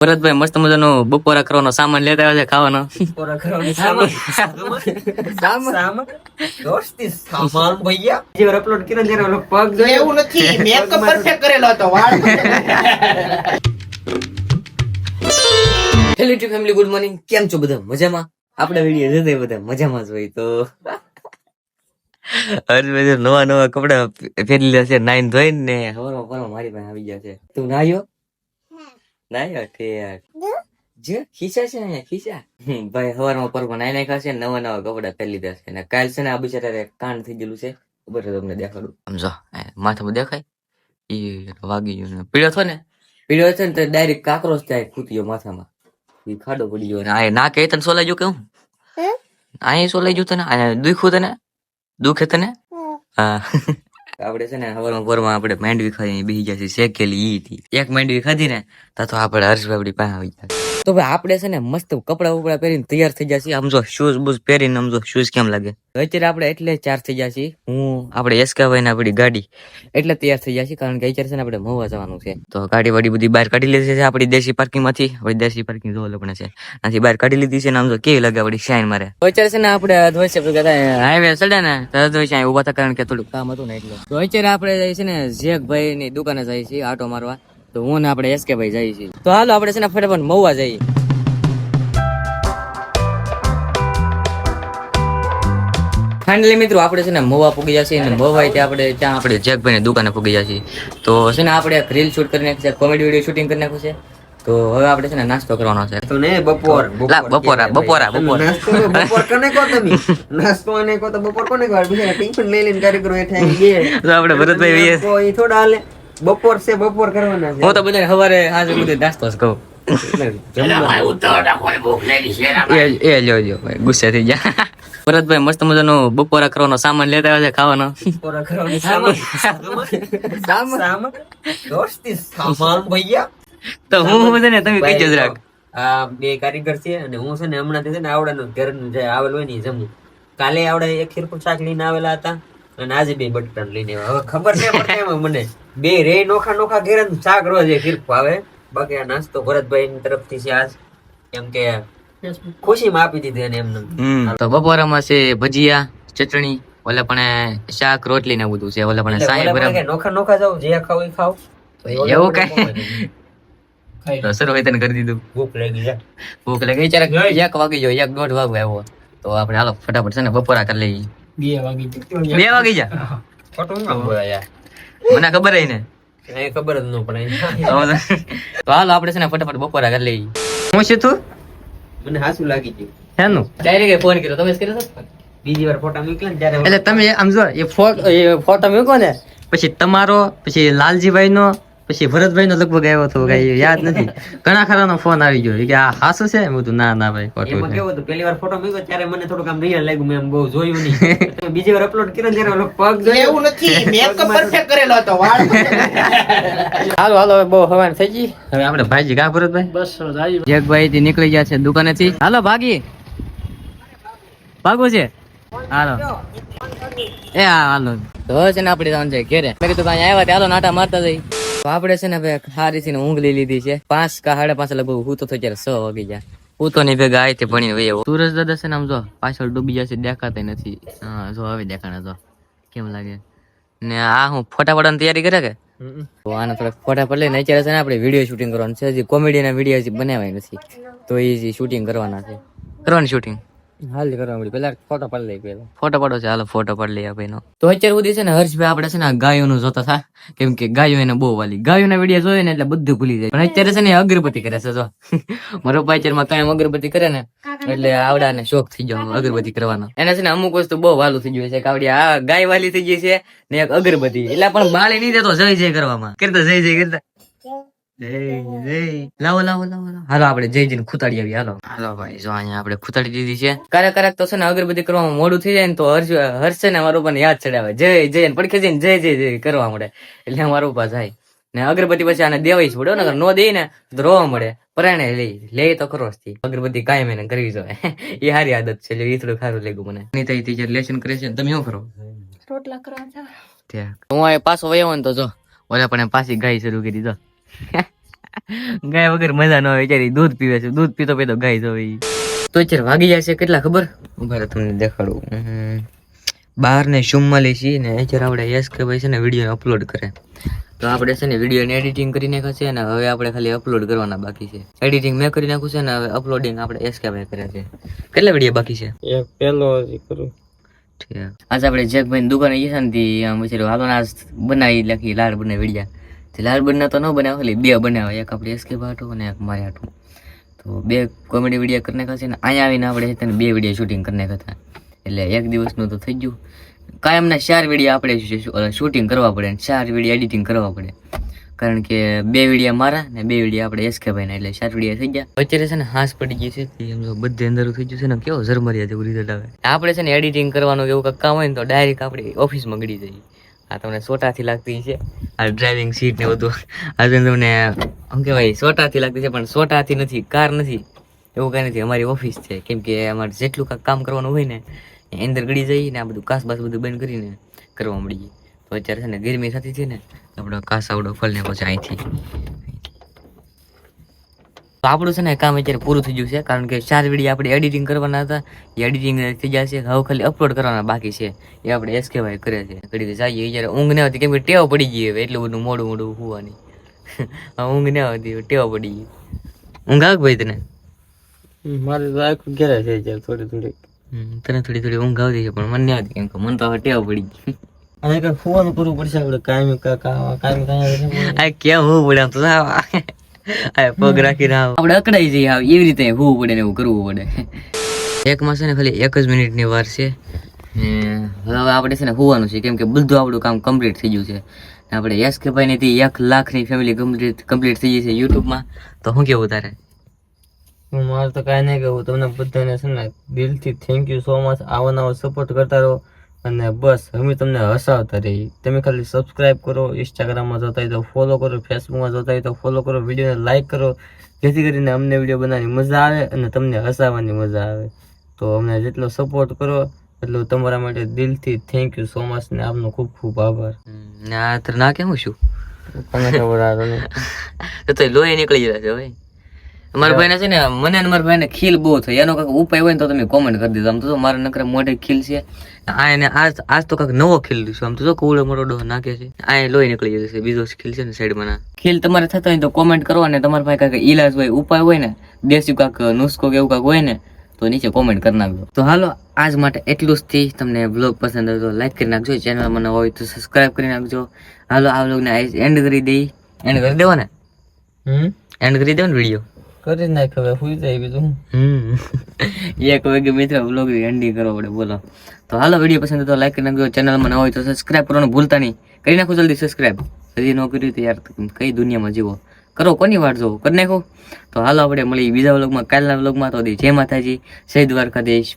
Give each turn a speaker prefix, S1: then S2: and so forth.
S1: ભરતભાઈ મસ્ત મજાનો બપોરા કરવાનો સામાન લેતા આવ્યા છે ખાવાનો.
S2: પૂરા કરવાની સામાન. સામાન? દોસ્તી સામાન ભૈયા. જે વાર કર્યો ત્યારે ઓલો પગ જોયો.
S3: એવું નથી મેકઅપ પરફેક્ટ કરેલો હતો વાળ
S1: hello to family good morning કેમ છો બધા? મજામાં? આપણા વીડિયો જોતા બધા મજામાં જ હોય તો. હર્ષભાઈ નવા નવા કપડા પહેરી લે છે નાઈન ધોઈ ને. હવારમાં મારી પાસે આવી ગયા છે. તું નાયો? નાયો તે જો. ખીચા છે અહીંયા ખીચા. ભાઈ હવારમાં પરમાં નાઈ નાખ્યા છે નવા નવા કપડા પહેરી લીધા છે. અને કાલ છે ને આ બિચારા કાન થઈ ગયેલું છે. ખબર છે તમને દેખાડું. સમજો માથામાં દેખાય. એ વાગી ગયું ને. પીળો થયો ને. પીળો છે ને તો ડાયરેક્ટ કાકરોચ થાય ફૂટ્યો માથામાં. એ ખાડો પડી ગયો ને. આ ના કે તને સોલાઈ ગયું કેવું અહીંયા સોલાઈ ગયું તને? દુખ્યું તને? દુખે તને? હા. આપણે છે ને હવારમાં પરમાં આપણે માંડવી ખાઈ બેસી જશે શેકેલી ઈ હતી. એક માંડવી ખાધી ને, તો આપણે હર્ષભાઈ પાસે આવી ગયા. તો ભાઈ આપણે છે ને મસ્ત કપડા ઉપડા પહેરીને તૈયાર થઈ જશે આમ જો શૂઝ બૂઝ પહેરીને આમ જો શૂઝ કેમ લાગે? અત્યારે આપણે એટલે ચાર થઈ જશે હું, આપણે એસકાભાઈ ને આપણી ગાડી એટલે તૈયાર થઈ જશે કારણ કે અત્યારે છે ને આપણે મહુવા જવાનું છે. તો ગાડી વાડી બધી બહાર કાઢી લીધી છે આપણી દેશી પાર્કિંગમાંથી. આપણી દેશી પાર્કિંગ જોવા લગ્ન છે. આથી બહાર કાઢી લીધી છે ને આમ જો કેવી લાગે આપણી શાઇન મારે. અત્યારે છે ને આપણે અધવશ્ય હાઈવે ચડે ને ધોઈ છે ઊભા હતા કારણ કે થોડું કામ હતું ને એટલે. તો અત્યારે આપણે જઈએ ને ને જેકભાઈ ની દુકાને જઈએ છીએ, આટો મારવા. તો હું ને આપણે એસકે ભાઈ જઈએ છીએ. તો હાલો આપણે છે ને ફટાફટ મહુવા જઈએ. ફાઇનલી મિત્રો આપણે છે ને મોવા પૂગી જશે અને મહુવા ત્યાં આપણે ત્યાં આપણે જેકભાઈ દુકાને પૂગી જશે. તો છે ને આપણે રીલ શૂટ કરી નાખી છે કોમેડી વીડિયો શૂટિંગ કરી નાખ્યું છે. તો હવે આપણે છે ને નાસ્તો કરવાનો છે.
S2: તો ને બપોર
S1: બપોરા,
S2: કે
S1: બપોરા. બપોર.
S2: નાસ્તો બપોર કને કો તમે? નાસ્તો અને કો તો બપોર કોને કહો બિચારા ટિફિન લઈ લઈને હેઠા આવી ગયા.
S1: તો આપણે ભરતભાઈ
S2: ઈ થોડા હાલે. બપોર છે બપોર કરવાના છે.
S1: હું તો બધા સવારે હાજર બધે નાસ્તો જ કહું. એ એ લ્યો લ્યો ભાઈ ગુસ્સે થઈ જા. ભરતભાઈ મસ્ત મજાનો બપોરા કરવાનો સામાન લેતા આવ્યા છે ખાવાનો.
S2: બપોરા કરવાની સામાન? સામાન. દોસ્તી સામાન ભૈયા.
S1: તો હું છે ને તમે કઈ જ રાખ.
S2: આ બે કારીગર છે અને હું છે ને હમણાં છે ને આવડાનું ઘરનું જે આવેલું હોય ને જમું. કાલે આવડે એક ખીરપુર શાક લઈને આવેલા હતા. અને આજે બે બટાટા લઈને હવે ખબર નહીં પડતી એમાં મને. બે રે નોખા નોખા ઘેર શાક રોજ એ ફિરકો આવે. બાકી આ નાસ્તો ભરતભાઈ ની તરફથી છે આજ. કેમ કે ખુશીમાં આપી દીધી એને એમને.
S1: તો બપોરામાં છે ભજીયા ચટણી ઓલે પણ શાક રોટલી ને બધું છે. ઓલે પણ સાંઈ બરાબર
S2: નોખા નોખા જાવ જે ખાવ એ ખાવ
S1: એવું કઈ? તો સર તને કરી દીધું.
S2: ભૂખ લાગી જાય
S1: ભૂખ લાગી. ચારે એક વાગી જો એક દોઢ વાગે આવ્યો. તો આપણે હાલો ફટાફટ છે ને બપોરા કરી લઈએ. બે વાગી જા
S2: ખોટું બોલાય યાર.
S1: મને ખબર હે ને
S2: એ ખબર જ ન પડે.
S1: તો હાલો આપણે છે ને ફટાફટ બપોરા કરી લઈએ. હું છે તું?
S2: મને હાસુ લાગી ગયું.
S1: હેનું? ડાયરેક્ટ ફોન કર્યો. તમે કર્યો
S2: બીજી વાર ફોટા મૂક્યા ને ત્યારે
S1: એટલે તમે આમ જો એ ફોટો એ ફોટો મૂકો ને પછી તમારો પછી લાલજીભાઈ નો પછી ભરતભાઈ નો લગભગ આવ્યો હતો કઈ યાદ નથી. ઘણા ખરા નો ફોન આવી ગયો. કે આ હાસુ છે? મેં કીધું ના ના ભાઈ ફોટો
S2: એમાં કેવું હતું? પહેલી વાર ફોટો મૂક્યો ત્યારે મને થોડું કામ રિયલ લાગ્યું. મેં એમ બહુ જોયું નહીં. બીજી વાર અપલોડ કર્યો ત્યારે ઓલો પગ જોયો.
S3: એવું નથી. મેકઅપ પરફેક્ટ કરેલો હતો વાળ
S1: હાલો હાલો બહુ હવાન થઈ ગઈ. હવે આપણે ભાઈજી કા ભરતભાઈ? બસ જગભાઈ થી નીકળી ગયા છે દુકાને થી હાલો ભાગી. ભાગો છે? હાલો. એ હાલો. તો છે ને આપડે જવાનું છે ઘેરે. મેં કીધું ભાઈ આવ્યા ત્યાં હાલો નાટા મારતા જઈ તો આપણે છે ને હવે સારી થી ઊંઘ લઈ લીધી છે. પાંચ કા સાડા પાંચ લગભગ હું તો થઈ ત્યારે છ વાગી જાય હું તો નહીં ભેગા આવી ભણી હોય આવ્યો સુરજ દાદા છે ને આમ જો પાછળ ડૂબી જશે દેખાતા નથી. હા જો હવે દેખાણા જો. કેમ લાગે? ને આ હું ફોટા પાડવાની તૈયારી કરે કે? તો આના થોડાક ફોટા પડ લઈને અત્યારે છે ને આપણે વીડિયો શૂટિંગ કરવાનું છે. હજી કોમેડીના વીડિયો હજી બનાવ્યા નથી. તો એ શૂટિંગ કરવાના છે. કરવાની શૂટિંગ હાલ કરવા મળી. પેલા ફોટો પાડી લઈ પેલા. ફોટો પાડો છે. હાલો ફોટો પાડી લઈએ ભાઈનો તો અત્યારે સુધી છે ને હર્ષભાઈ આપણે છે ને ગાયોનું જોતા થા કેમ કે ગાયો એને બહુ વાલી. ગાયોના વીડિયો જોઈએ ને એટલે બધું ભૂલી જાય. પણ અત્યારે છે ને અગરબત્તી કરે છે, જો. મારો પાચરમાં કાયમ અગરબત્તી કરે ને, એટલે આવડા ને શોખ થઈ ગયો અગરબત્તી કરવાનો. એને છે ને અમુક વસ્તુ બહુ વાલું થઈ ગયું છે, કે આ ગાય વાલી થઈ ગઈ છે ને એક અગરબત્તી. એટલે પણ બાળી નહીં દેતો, જય જય કરવામાં. કરતા જય જય કરતા. જય જય લાવો લાવો લાવો લાવો. હાલો આપણે જય જઈને ખૂતાડી આવી હાલો. હાલો ભાઈ જો અહીંયા આપણે ખૂતાડી દીધી છે. ક્યારેક ક્યારેક તો છે ને અગરબત્તી કરવામાં મોડું થઈ જાય ને તો હર્ષ હર્ષ છે ને મારા યાદ ચડાવે. જય જય પડખે જઈને જય જય જય કરવા મળે. એટલે મારું ને અગરબત્તી પછી આને દેવાય જ ને નો દે ને તો રોવા મળે. પરાણે લઈ લે તો ખરો થી અગરબત્તી કાયમ એને કરવી જોઈએ. એ સારી આદત છે એટલે એ થોડું ખારું લાગ્યું મને. લેશન લેસન કરે છે તમે શું કરો?
S3: રોટલા કરવા
S1: ત્યાં. હું પાછો વયો ને તો જો ઓલા પણ પાછી ગાય શરૂ કરી દીધો. ગાય વગર મજા ન આવે વિચારી દૂધ પીવે છે. દૂધ પીતો પીતો ગાય જોવે તો અત્યારે વાગી જશે કેટલા ખબર? ઊભા તમને દેખાડું. બાર ને ચુમ્માલીસ છીએ ને અત્યારે આપણે યસ કે ભાઈ છે ને વીડિયો અપલોડ કરે. તો આપણે છે ને વિડીયોની એડિટિંગ કરી નાખશે અને ને હવે આપણે ખાલી અપલોડ કરવાના બાકી છે. એડિટિંગ મેં કરી નાખ્યું છે ને હવે અપલોડિંગ આપણે એસ કે ભાઈ કરે છે. કેટલા વીડિયો બાકી છે?
S4: એક પેલો કરું.
S1: ઠીક. આજે આપણે જગભાઈ દુકાને ગયા ને તી આમ વિચાર્યું હાલો ને બનાવી લખી લાડ બનાવી વિડીયા. તે બનના બના તો ન બનાવે એટલે બે બનાવે. એક આપણે એસકે ભાટો અને એક મારે હાટું. તો બે કોમેડી વીડિયો કરીને છે ને અહીંયા આવીને આપણે તેને બે વીડિયો શૂટિંગ કરીને હતા. એટલે એક દિવસનું તો થઈ ગયું. કાયમના ચાર વીડિયો આપણે શૂટિંગ કરવા પડે અને ચાર વીડિયો એડિટિંગ કરવા પડે. કારણ કે બે વિડીયા મારા ને બે વિડીયા આપણે એસકે ભાઈ એટલે ચાર વિડીયા થઈ ગયા. અત્યારે છે ને હાંસ પડી ગઈ છે બધે અંદર થઈ ગયું છે ને, કેવો ઝરમરિયા જેવું રિઝલ્ટ આવે. આપણે છે ને એડિટિંગ કરવાનું એવું કામ હોય ને તો ડાયરેક્ટ આપણે ઓફિસમાં ગળી જઈએ. આ તમને સોટાથી લાગતી છે આ ડ્રાઇવિંગ સીટ ને બધું. આ તમને શું કહેવાય, સોટાથી લાગતી છે પણ સોટાથી નથી, કાર નથી. એવું કાંઈ નથી, અમારી ઓફિસ છે. કેમ કે અમારે જેટલું કામ કરવાનું હોય ને અંદર ગળી જઈએ ને આ બધું કાસ બાસ બધું બંધ કરીને કરવા મળીએ તો અત્યારે છે ને ગરમી થતી છે ને આપણો કાસ આવડો ફળ ને પછી અહીંથી તો આપણું છે ને કામ અત્યારે પૂરું થઈ ગયું છે કારણ કે ચાર વીડિયો આપણે એડિટિંગ કરવાના હતા એ એડિટિંગ થઈ જશે હવે ખાલી અપલોડ કરવાના બાકી છે એ આપણે એસકે ભાઈ કરે છે ઘડી જઈએ જ્યારે ઊંઘ ન હતી કેમ કે ટેવ પડી ગઈ હવે એટલું બધું મોડું મોડું હોવાની ઊંઘ ન આવતી ટેવ પડી ગઈ ઊંઘ આવે ભાઈ તને
S4: મારે તો આખું ઘેરે છે થોડી થોડી
S1: તને થોડી થોડી ઊંઘ આવતી છે પણ મને આવતી કેમ કે મને તો હવે ટેવ પડી ગઈ
S4: અને કઈ ફોન કરવું પડશે આપણે કાયમી કાયમી કાંઈ
S1: આ કેમ હું પડે આમ તો આ પગ રાખીને આવ. આપણે અકડાઈ જઈએ આવ. એવી રીતે હોવું પડે ને એવું કરવું પડે. એક માસ ને ખાલી એક જ મિનિટની વાર છે. હવે આપણે છે ને હોવાનું છે કેમ કે બધું આપણું કામ કમ્પ્લીટ થઈ ગયું છે. આપણે યશ કે ભાઈ ની એક લાખની ફેમિલી કમ્પ્લીટ કમ્પ્લીટ થઈ ગઈ છે યુટ્યુબમાં તો શું કેવું તારે?
S4: મારે તો કાંઈ નહીં કહેવું. તમને બધાને છે ને દિલથી થેન્ક યુ સો મચ આવો નવો સપોર્ટ કરતા રહો. અને બસ અમે તમને હસાવતા રહીએ. તમે ખાલી સબસ્ક્રાઇબ કરો ઇન્સ્ટાગ્રામમાં જોતા હોય તો ફોલો કરો ફેસબુકમાં જોતા હોય તો ફોલો કરો વિડીયોને લાઇક કરો. જેથી કરીને અમને વીડિયો બનાવવાની મજા આવે અને તમને હસાવવાની મજા આવે. તો અમને જેટલો સપોર્ટ કરો એટલું તમારા માટે દિલથી થેન્ક યુ સો મચ ને આપનો ખૂબ ખૂબ આભાર.
S1: ને આ તારે ના કેમ શું
S4: ખબર
S1: તો લોહી નીકળી જાય છે ભાઈ મારા ભાઈને છે ને મને અને મારા ભાઈને ખીલ બહુ થઈ. એનો કાંઈક ઉપાય હોય ને તો તમે કોમેન્ટ કરી દીધો આમ તો મારા નકરા મોઢે ખીલ છે. આ એને આજ આજ તો કાંઈક નવો ખીલ છે. આમ તો જો કુવડો મોટો ડોહ નાખે છે. આ એ લોહી નીકળી જશે. બીજો ખીલ છે ને સાઈડમાં ના ખીલ તમારે થતો હોય તો કોમેન્ટ કરો અને તમારા પાસે કાંઈક ઈલાજ હોય ઉપાય હોય ને દેશી કાંક નુસ્ખો કે એવું કાંઈક હોય ને તો નીચે કોમેન્ટ કરી નાખજો. તો હાલો આજ માટે એટલું જ થી તમને બ્લોગ પસંદ આવે તો લાઈક કરી નાખજો. ચેનલ મને હોય તો સબસ્ક્રાઇબ કરી નાખજો. હાલો આ બ્લોગને એન્ડ કરી દઈ. એન્ડ કરી દેવો ને
S4: હમ?
S1: એન્ડ કરી દેવો ને વીડિયો
S4: કરી નાખ હવે સુઈ જાય બીજું
S1: હમ. એક વાગે મિત્ર બ્લોગ એન્ડિંગ કરવો પડે, બોલો. તો હાલો વીડિયો પસંદ તો લાઈક કરી નાખજો. ચેનલમાં ન હોય તો સબસ્ક્રાઇબ કરવાનું ભૂલતા નહીં. કરી નાખો જલ્દી સબસ્ક્રાઇબ હજી ન કર્યું તો યાર, કઈ દુનિયામાં જીવો? કરો, કોની વાટ જોવો? કરી નાખો. તો હાલો, આપણે મળી બીજા વ્લોગમાં કાલના વ્લોગમાં તો જય માતાજી. જય દ્વારકાધીશ.